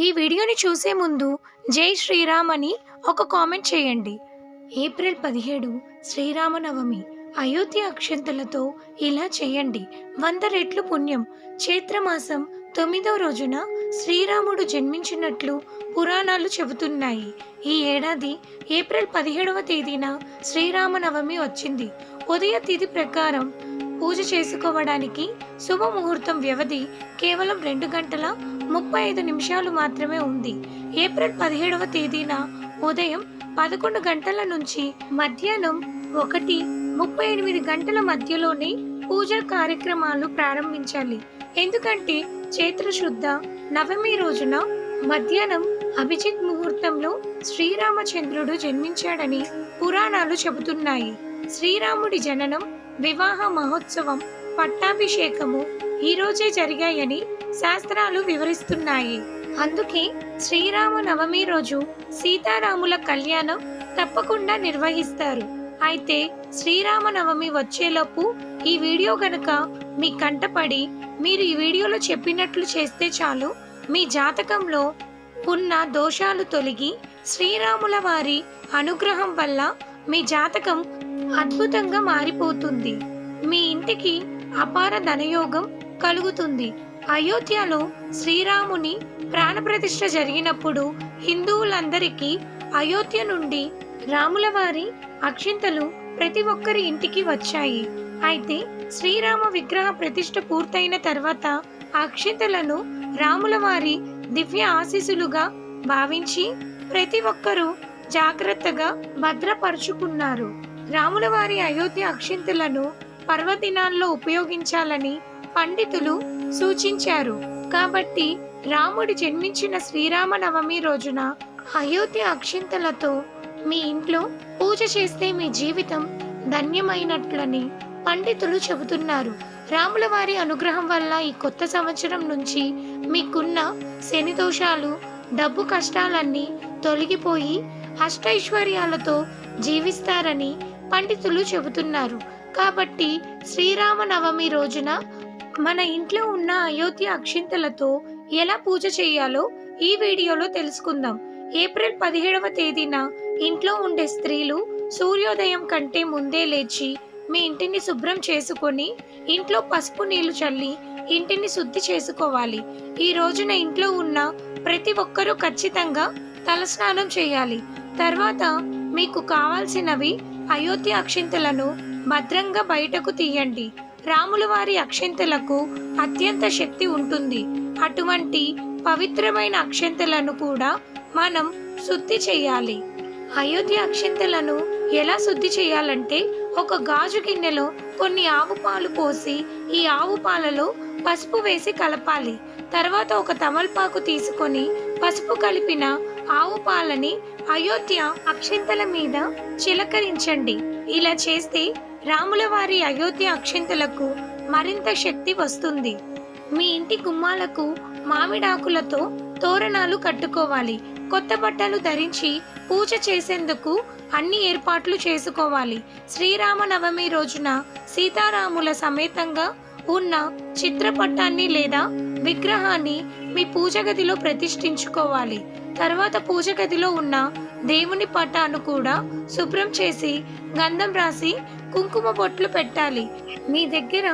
ఈ వీడియోని చూసే ముందు జై శ్రీరామ్ అని ఒక కామెంట్ చేయండి. ఏప్రిల్ పదిహేడు శ్రీరామనవమి. అయోధ్య అక్షంతలతో ఇలా చేయండి. వంద రెట్లు పుణ్యం. చైత్రమాసం తొమ్మిదో రోజున శ్రీరాముడు జన్మించినట్లు పురాణాలు చెబుతున్నాయి. ఈ ఏడాది ఏప్రిల్ పదిహేడవ తేదీన శ్రీరామనవమి వచ్చింది. ఉదయ తిథి ప్రకారం పూజ చేసుకోవడానికి శుభముహూర్తం వ్యవధి కేవలం రెండు గంటల ముప్పై ఐదు నిమిషాలు మాత్రమే ఉంది. ఏప్రిల్ పదిహేడవ తేదీన ఉదయం పదకొండు గంటల నుంచి మధ్యాహ్నం ఒకటి ముప్పై ఎనిమిది గంటల మధ్యలోనే పూజా కార్యక్రమాలు ప్రారంభించాలి. ఎందుకంటే చైత్రశుద్ధ నవమి రోజున మధ్యాహ్నం అభిజిత్ ముహూర్తంలో శ్రీరామచంద్రుడు జన్మించాడని పురాణాలు చెబుతున్నాయి. శ్రీరాముడి జననం వివాహ మహోత్సవం పట్టాభిషేకము ఈ రోజే జరిగాయని శాస్త్రాలు వివరిస్తున్నాయి. అందుకే శ్రీరామ నవమి రోజు సీతారాముల కళ్యాణం తప్పకుండా నిర్వహిస్తారు. అయితే శ్రీరామ నవమి వచ్చేలోపు ఈ వీడియో గనక మీ కంటపడి మీరు ఈ వీడియోలో చెప్పినట్లు చేస్తే చాలు. మీ జాతకంలో ఉన్న దోషాలు తొలగి శ్రీరాముల వారి అనుగ్రహం వల్ల మీ జాతకం అద్భుతంగా మారిపోతుంది. మీ ఇంటికి అపార ధనయోగం కలుగుతుంది. అయోధ్యలో శ్రీరాముని ప్రాణప్రతిష్ఠ జరిగినప్పుడు హిందువులందరికీ అయోధ్య నుండి రాములవారి అక్షింతలు ప్రతి ఒక్కరి ఇంటికి వచ్చాయి. అయితే శ్రీరామ విగ్రహ ప్రతిష్ఠ పూర్తయిన తర్వాత అక్షింతలను రాములవారి దివ్య ఆశీసులుగా భావించి ప్రతి ఒక్కరూ జాగ్రత్తగా భద్రపరుచుకున్నారు. రాముల వారి అయోధ్య అక్షింతలను పర్వదినాల్లో ఉపయోగించాలని పండితులు సూచించారు. కాబట్టి రాముడు జన్మించిన శ్రీరామనవమి రోజున అయోధ్య అక్షింతలతో మీ ఇంట్లో పూజ చేస్తే మీ జీవితం ధన్యమైనట్లని పండితులు చెబుతున్నారు. రాముల వారి అనుగ్రహం వల్ల ఈ కొత్త సంవత్సరం నుంచి మీకున్న శని దోషాలు డబ్బు కష్టాలన్నీ తొలగిపోయి అష్టైశ్వర్యాలతో జీవిస్తారని పండితులు చెబుతున్నారు. కాబట్టి శ్రీరామనవమి రోజున మన ఇంట్లో ఉన్న అయోధ్య అక్షింతలతో ఎలా పూజ చేయాలో ఈ వీడియోలో తెలుసుకుందాం. ఏప్రిల్ పదిహేడవ తేదీన ఇంట్లో ఉండే స్త్రీలు సూర్యోదయం కంటే ముందే లేచి మీ ఇంటిని శుభ్రం చేసుకొని ఇంట్లో పసుపు నీళ్ళు చల్లి ఇంటిని శుద్ధి చేసుకోవాలి. ఈ రోజున ఇంట్లో ఉన్న ప్రతి ఒక్కరూ ఖచ్చితంగా తలస్నానం చేయాలి. తర్వాత మీకు కావాల్సినవి అయోధ్య అక్షింతలను భద్రంగా బయటకు తీయండి. రాముల వారి అక్షింతలకు అత్యంత శక్తి ఉంటుంది. అటువంటి పవిత్రమైన అక్షింతలను కూడా మనం శుద్ధి చేయాలి. అయోధ్య అక్షింతలను ఎలా శుద్ధి చేయాలంటే ఒక గాజు గిన్నెలో కొన్ని ఆవు పాలు పోసి ఈ ఆవు పాలలో పసుపు వేసి కలపాలి. తర్వాత ఒక తమలపాకు తీసుకొని పసుపు కలిపిన ఆవు పాలని అయోధ్య అక్షింతల మీద చిలకరించండి. ఇలా చేస్తే రాముల వారి అయోధ్య అక్షింతలకు మరింత శక్తి వస్తుంది. మీ ఇంటి గుమ్మాలకు మామిడాకులతో తోరణాలు కట్టుకోవాలి. కొత్త బట్టలు ధరించి పూజ చేసేందుకు అన్ని ఏర్పాట్లు చేసుకోవాలి. శ్రీరామనవమి రోజున సీతారాముల సమేతంగా ఉన్న చిత్రపటాన్ని లేదా విగ్రహాన్ని మీ పూజ గదిలో ప్రతిష్ఠించుకోవాలి. తర్వాత పూజ గదిలో ఉన్న దేవుని పటాను కూడా శుభ్రం చేసి గంధం రాసి కుంకుమ బొట్లు పెట్టాలి. మీ దగ్గర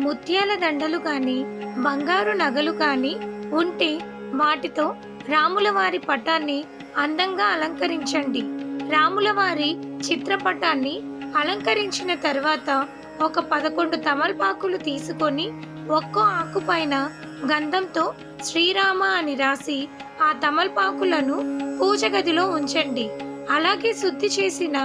ముత్యాల దండలు కానీ బంగారు నగలు కానీ ఉంటే వాటితో రాముల వారి పటాన్ని అందంగా అలంకరించండి. రాముల వారి చిత్రపటాన్ని అలంకరించిన తర్వాత ఒక పదకొండు తమలపాకులు తీసుకొని ఒక్కో ఆకు పైన గంధంతో శ్రీరామ అని రాసి ఆ తమలపాకులను పూజ గదిలో ఉంచండి. అలాగే శుద్ధి చేసిన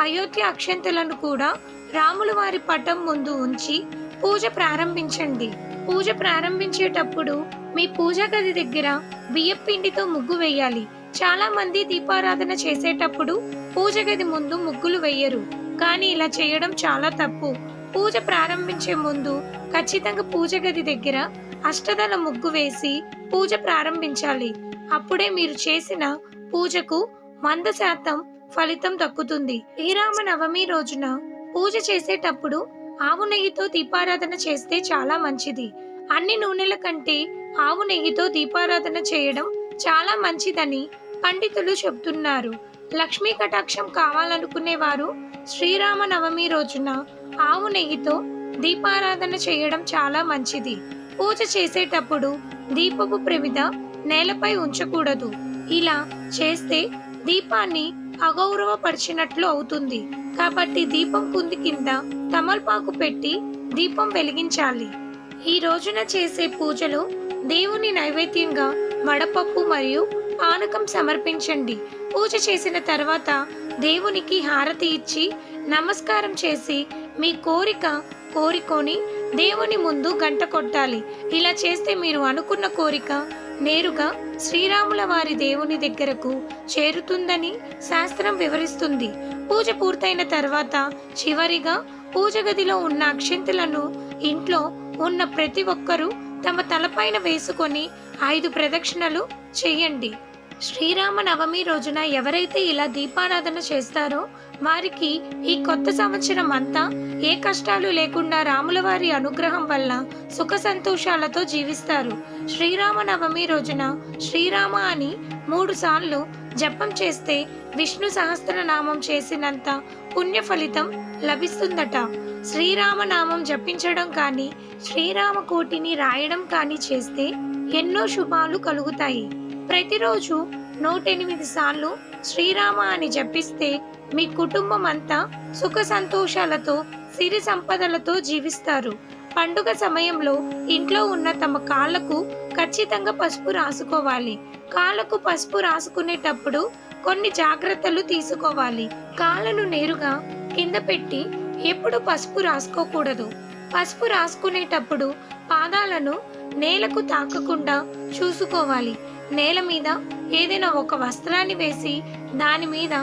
అయోధ్య అక్షంతలను కూడా రాముల వారి పటం ముందు ఉంచి పూజ ప్రారంభించండి. పూజ ప్రారంభించేటప్పుడు మీ పూజ గది దగ్గర బియ్యం పిండితో ముగ్గు వేయాలి. చాలా మంది దీపారాధన చేసేటప్పుడు పూజ గది ముందు ముగ్గులు వేయరు. కానీ ఇలా చేయడం చాలా తప్పు. పూజ ప్రారంభించే ముందు ఖచ్చితంగా పూజ గది దగ్గర అష్టదళ ముగ్గు వేసి పూజ ప్రారంభించాలి. అప్పుడే మీరు చేసిన పూజకు వంద శాతం ఫలితం దక్కుతుంది. శ్రీరామ నవమి రోజున పూజ చేసేటప్పుడు ఆవు నెయ్యితో దీపారాధన చేస్తే చాలా మంచిది. అన్ని నూనెల కంటే ఆవు నెయ్యితో దీపారాధన చేయడం చాలా మంచిదని పండితులు చెబుతున్నారు. లక్ష్మీ కటాక్షం కావాలనుకునేవారు శ్రీరామ నవమి రోజున ఆవు నెయ్యితో దీపారాధన చేయడం చాలా మంచిది. పూజ చేసేటప్పుడు దీపపు ప్రమిద నేలపై ఉంచకూడదు. ఇలా చేస్తే దీపాన్ని అగౌరవపరిచినట్లు అవుతుంది. కాబట్టి దీపం కుంది కింద తమల్పాకు పెట్టి దీపం వెలిగించాలి. ఈ రోజున చేసే పూజలో దేవుని నైవేద్యంగా వడపప్పు మరియు పానకం సమర్పించండి. పూజ చేసిన తర్వాత దేవునికి హారతి ఇచ్చి నమస్కారం చేసి మీ కోరిక కోరుకొని దేవుని ముందు గంట కొట్టాలి. ఇలా చేస్తే మీరు అనుకున్న కోరిక నేరుగా శ్రీరాముల వారి దేవుని దగ్గరకు చేరుతుందని శాస్త్రం వివరిస్తుంది. పూజ పూర్తయిన తర్వాత చివరిగా పూజ గదిలో ఉన్న అక్షంతులను ఇంట్లో ఉన్న ప్రతి ఒక్కరూ తమ తలపైన వేసుకొని ఐదు ప్రదక్షిణలు చేయండి. శ్రీరామ నవమి రోజున ఎవరైతే ఇలా దీపారాధన చేస్తారో వారికి ఈ కొత్త సంవత్సరం అంతా ఏ కష్టాలు లేకుండా రాముల వారి అనుగ్రహం వల్ల సుఖ సంతోషాలతో జీవిస్తారు. శ్రీరామ నవమి రోజున శ్రీరామ అని మూడు సార్లు జపం చేస్తే విష్ణు సహస్రనామం చేసినంత పుణ్య ఫలితం లభిస్తుందట. శ్రీరామనామం జపించడం కానీ శ్రీరామ కోటిని రాయడం కానీ చేస్తే ఎన్నో శుభాలు కలుగుతాయి. ప్రతిరోజు నూట ఎనిమిది సార్లు శ్రీరామ అని జపిస్తే మీ కుటుంబం అంతా సుఖ సంతోషాలతో సిరి సంపదలతో జీవిస్తారు. పండుగ సమయంలో ఇంట్లో ఉన్న తమ కాళ్ళకు ఖచ్చితంగా పసుపు రాసుకోవాలి. కాళ్ళకు పసుపు రాసుకునేటప్పుడు కొన్ని జాగ్రత్తలు తీసుకోవాలి. కాళ్ళను నేరుగా కింద పెట్టి ఎప్పుడు పసుపు రాసుకోకూడదు. పసుపు రాసుకునేటప్పుడు పాదాలను నేలకు తాకకుండా చూసుకోవాలి. నేల మీద ఏదైనా ఒక వస్త్రాన్ని వేసి దాని మీద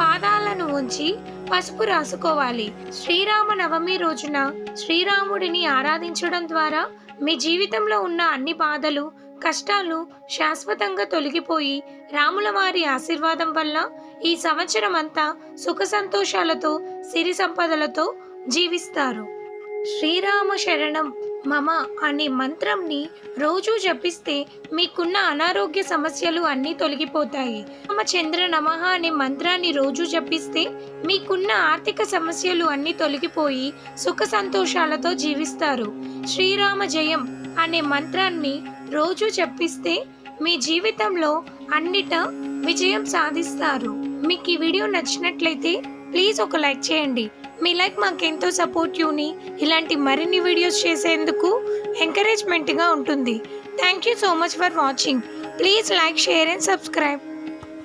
పాదాలను ఉంచి పసుపు రాసుకోవాలి. శ్రీరామ నవమి రోజున శ్రీరాముడిని ఆరాధించడం ద్వారా మీ జీవితంలో ఉన్న అన్ని బాధలు కష్టాలు శాశ్వతంగా తొలగిపోయి రాముల వారి ఆశీర్వాదం వల్ల ఈ సంవత్సరం అంతా సుఖ సంతోషాలతో సిరి సంపదలతో జీవిస్తారు. శ్రీరామ శరణం మమ అనే మంత్రంని రోజు జపిస్తే మీకున్న అనారోగ్య సమస్యలు అన్నీ తొలగిపోతాయి. రామచంద్ర నమః అనే మంత్రాన్ని రోజు జపిస్తే మీకున్న ఆర్థిక సమస్యలు అన్నీ తొలగిపోయి సుఖ సంతోషాలతో జీవిస్తారు. శ్రీరామ జయం అనే మంత్రాన్ని రోజు జపిస్తే మీ జీవితంలో అన్నిట విజయం సాధిస్తారు. మీకు ఈ వీడియో నచ్చినట్లయితే ప్లీజ్ ఒక లైక్ చేయండి. మీ లైక్ మాకెంతో సపోర్ట్ యూని. ఇలాంటి మరిన్ని వీడియోస్ చేసేందుకు ఎంకరేజ్మెంట్గా ఉంటుంది. Thank you so much for watching. Please like share and subscribe.